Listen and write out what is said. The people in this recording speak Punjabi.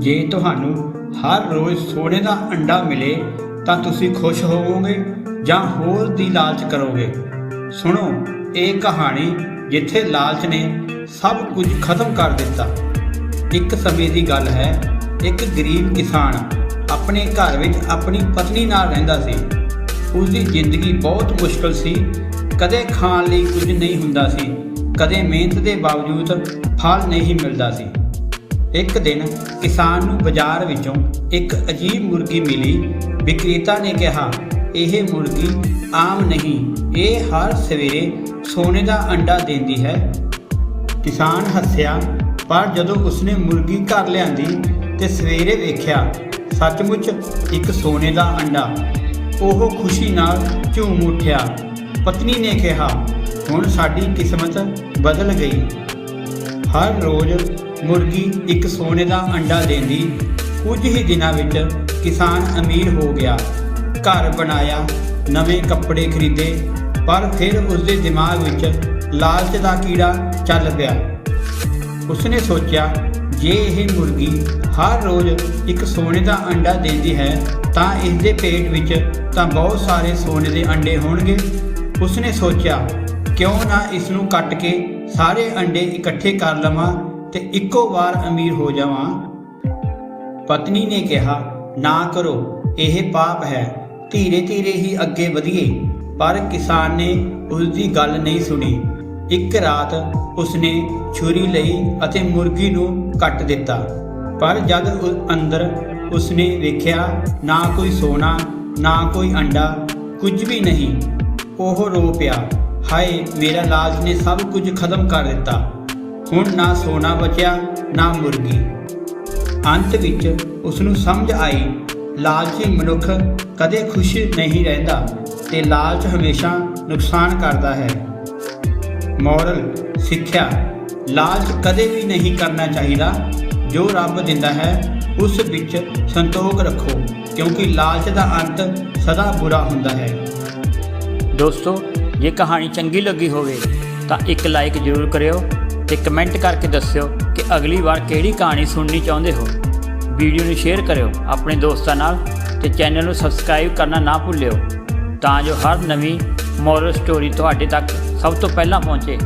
ਜੇ ਤੁਹਾਨੂੰ ਹਰ ਰੋਜ਼ ਸੋਨੇ ਦਾ ਅੰਡਾ ਮਿਲੇ, ਤਾਂ ਤੁਸੀਂ ਖੁਸ਼ ਹੋਵੋਗੇ ਜਾਂ ਹੋਰ ਦੀ ਲਾਲਚ ਕਰੋਗੇ? ਸੁਣੋ, ਇਹ ਕਹਾਣੀ ਜਿੱਥੇ ਲਾਲਚ ਨੇ ਸਭ ਕੁਝ ਖਤਮ ਕਰ ਦਿੱਤਾ। ਇੱਕ ਸਮੇਂ ਦੀ ਗੱਲ ਹੈ, ਇੱਕ ਗਰੀਬ ਕਿਸਾਨ ਆਪਣੇ ਘਰ ਵਿੱਚ ਆਪਣੀ ਪਤਨੀ ਨਾਲ ਰਹਿੰਦਾ ਸੀ। ਉਸ ਦੀ ਜ਼ਿੰਦਗੀ ਬਹੁਤ ਮੁਸ਼ਕਲ ਸੀ। ਕਦੇ ਖਾਣ ਲਈ ਕੁਝ ਨਹੀਂ ਹੁੰਦਾ ਸੀ, ਕਦੇ ਮਿਹਨਤ ਦੇ ਬਾਵਜੂਦ ਫਲ ਨਹੀਂ ਮਿਲਦਾ ਸੀ। ਇੱਕ ਦਿਨ ਕਿਸਾਨ ਨੂੰ ਬਾਜ਼ਾਰ ਵਿੱਚੋਂ ਇੱਕ ਅਜੀਬ ਮੁਰਗੀ ਮਿਲੀ। ਵਿਕਰੇਤਾ ਨੇ ਕਿਹਾ, ਇਹ ਮੁਰਗੀ ਆਮ ਨਹੀਂ, ਇਹ ਹਰ ਸਵੇਰੇ ਸੋਨੇ ਦਾ ਅੰਡਾ ਦਿੰਦੀ ਹੈ। ਕਿਸਾਨ ਹੱਸਿਆ, ਪਰ ਜਦੋਂ ਉਸਨੇ ਮੁਰਗੀ ਘਰ ਲਿਆਂਦੀ ਤੇ ਸਵੇਰੇ ਵੇਖਿਆ, ਸੱਚਮੁੱਚ ਇੱਕ ਸੋਨੇ ਦਾ ਅੰਡਾ। ਉਹ ਖੁਸ਼ੀ ਨਾਲ ਝੂਮ ਉੱਠਿਆ। ਪਤਨੀ ਨੇ ਕਿਹਾ, ਹੁਣ ਸਾਡੀ ਕਿਸਮਤ ਬਦਲ ਗਈ। ਹਰ ਰੋਜ਼ ਮੁਰਗੀ ਇੱਕ ਸੋਨੇ ਦਾ ਅੰਡਾ ਦਿੰਦੀ। ਕੁਝ ਹੀ ਦਿਨਾਂ ਵਿੱਚ ਕਿਸਾਨ ਅਮੀਰ ਹੋ ਗਿਆ। ਘਰ ਬਣਾਇਆ, ਨਵੇਂ ਕੱਪੜੇ ਖਰੀਦੇ, ਪਰ ਫਿਰ ਉਸਦੇ ਦਿਮਾਗ ਵਿੱਚ ਲਾਲਚ ਦਾ ਕੀੜਾ ਚੱਲ ਪਿਆ। ਉਸਨੇ ਸੋਚਿਆ, ਜੇ ਇਹ ਮੁਰਗੀ ਹਰ ਰੋਜ਼ ਇੱਕ ਸੋਨੇ ਦਾ ਅੰਡਾ ਦਿੰਦੀ ਹੈ, ਤਾਂ ਇਸ ਦੇ ਪੇਟ ਵਿੱਚ ਤਾਂ ਬਹੁਤ ਸਾਰੇ ਸੋਨੇ ਦੇ ਅੰਡੇ ਹੋਣਗੇ। ਉਸਨੇ ਸੋਚਿਆ, ਕਿਉਂ ਨਾ ਇਸ ਨੂੰ ਕੱਟ ਕੇ ਸਾਰੇ ਅੰਡੇ ਇਕੱਠੇ ਕਰ ਲਵਾਂ। ਤੇ ਇੱਕੋ ਵਾਰ ਅਮੀਰ ਹੋ ਜਾਵਾਂ। ਪਤਨੀ ਨੇ ਕਿਹਾ, ਨਾ ਕਰੋ, ਇਹ ਪਾਪ ਹੈ। ਧੀਰੇ ਧੀਰੇ ਹੀ ਅੱਗੇ ਵਧੀਏ। ਪਰ ਕਿਸਾਨ ਨੇ ਉਸ ਦੀ ਗੱਲ ਨਹੀਂ ਸੁਣੀ। ਇੱਕ ਰਾਤ ਉਸਨੇ ਛੁਰੀ ਲਈ ਅਤੇ ਮੁਰਗੀ ਨੂੰ ਕੱਟ ਦਿੱਤਾ। ਪਰ ਜਦ ਅੰਦਰ ਉਸਨੇ ਵੇਖਿਆ, ਨਾ ਕੋਈ ਸੋਨਾ, ਨਾ ਕੋਈ ਅੰਡਾ, ਕੁਝ ਵੀ ਨਹੀਂ। ਉਹ ਰੋ ਪਿਆ। ਹਾਏ, ਮੇਰਾ ਲਾਲਚ ਨੇ ਸਭ ਕੁਝ ਖਤਮ ਕਰ ਦਿੱਤਾ। ਹੁਣ ਨਾ ਸੋਨਾ ਬਚਿਆ, ਨਾ ਮੁਰਗੀ। ਅੰਤ ਵਿੱਚ ਉਸ ਨੂੰ ਸਮਝ ਆਈ, ਲਾਲਚੀ ਮਨੁੱਖ ਕਦੇ ਖੁਸ਼ ਨਹੀਂ ਰਹਿੰਦਾ ਤੇ ਲਾਲਚ ਹਮੇਸ਼ਾ ਨੁਕਸਾਨ ਕਰਦਾ ਹੈ। ਮੋਰਲ, ਸਿੱਖਿਆ। ਲਾਲਚ ਕਦੇ ਵੀ ਨਹੀਂ ਕਰਨਾ ਚਾਹੀਦਾ। ਜੋ ਰੱਬ ਦਿੰਦਾ ਹੈ, ਉਸ ਵਿੱਚ ਸੰਤੋਖ ਰੱਖੋ, ਕਿਉਂਕਿ ਲਾਲਚ ਦਾ ਅੰਤ ਸਦਾ ਬੁਰਾ ਹੁੰਦਾ ਹੈ। ਦੋਸਤੋ, ਜੇ ਕਹਾਣੀ ਚੰਗੀ ਲੱਗੀ ਹੋਵੇ, ਤਾਂ ਇੱਕ ਲਾਈਕ ਜ਼ਰੂਰ ਕਰਿਓ। ਤੇ ਕਮੈਂਟ ਕਰਕੇ ਦੱਸਿਓ ਕਿ ਅਗਲੀ ਵਾਰ ਕਿਹੜੀ ਕਹਾਣੀ ਸੁਣਨੀ ਚਾਹੁੰਦੇ ਹੋ। ਵੀਡੀਓ ਨੂੰ ਸ਼ੇਅਰ ਕਰਿਓ ਆਪਣੇ ਦੋਸਤਾਂ ਨਾਲ ਤੇ ਚੈਨਲ ਨੂੰ ਸਬਸਕ੍ਰਾਈਬ ਕਰਨਾ ਨਾ ਭੁੱਲਿਓ, ਤਾਂ ਜੋ ਹਰ ਨਵੀਂ ਮੋਰਲ ਸਟੋਰੀ ਤੁਹਾਡੇ ਤੱਕ ਸਭ ਤੋਂ ਪਹਿਲਾਂ ਪਹੁੰਚੇ।